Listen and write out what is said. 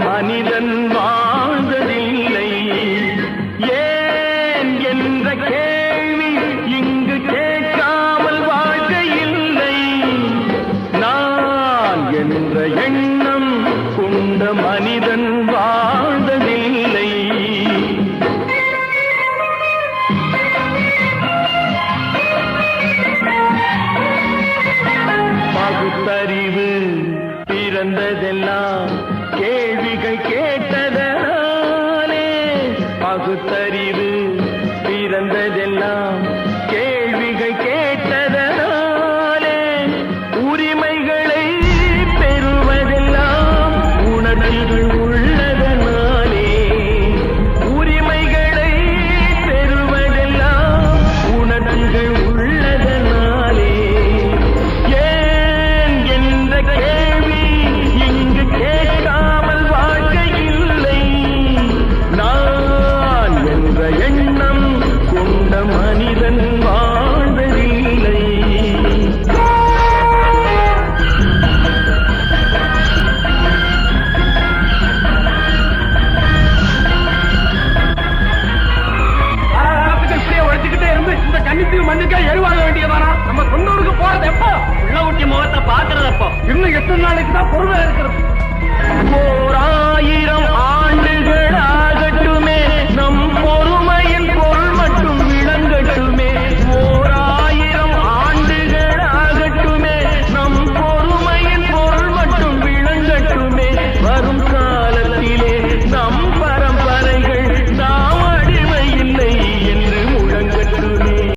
மனிதன் வாழ்ந்ததில்லை ஏன் என்ற கேள்வி இங்கு கேட்காமல் வாழ்க்கை இல்லை நான் என்ற எண்ணம் கொண்ட மனிதன் வாழ்ந்ததில்லை. பகுத்தறிவு பிறந்ததெல்லாம் கே பகுத்தறிவு பிறந்ததெல்லாம் இன்னும் எத்தனை நாளைக்கு தான் பொறுமையா இருக்கிறது?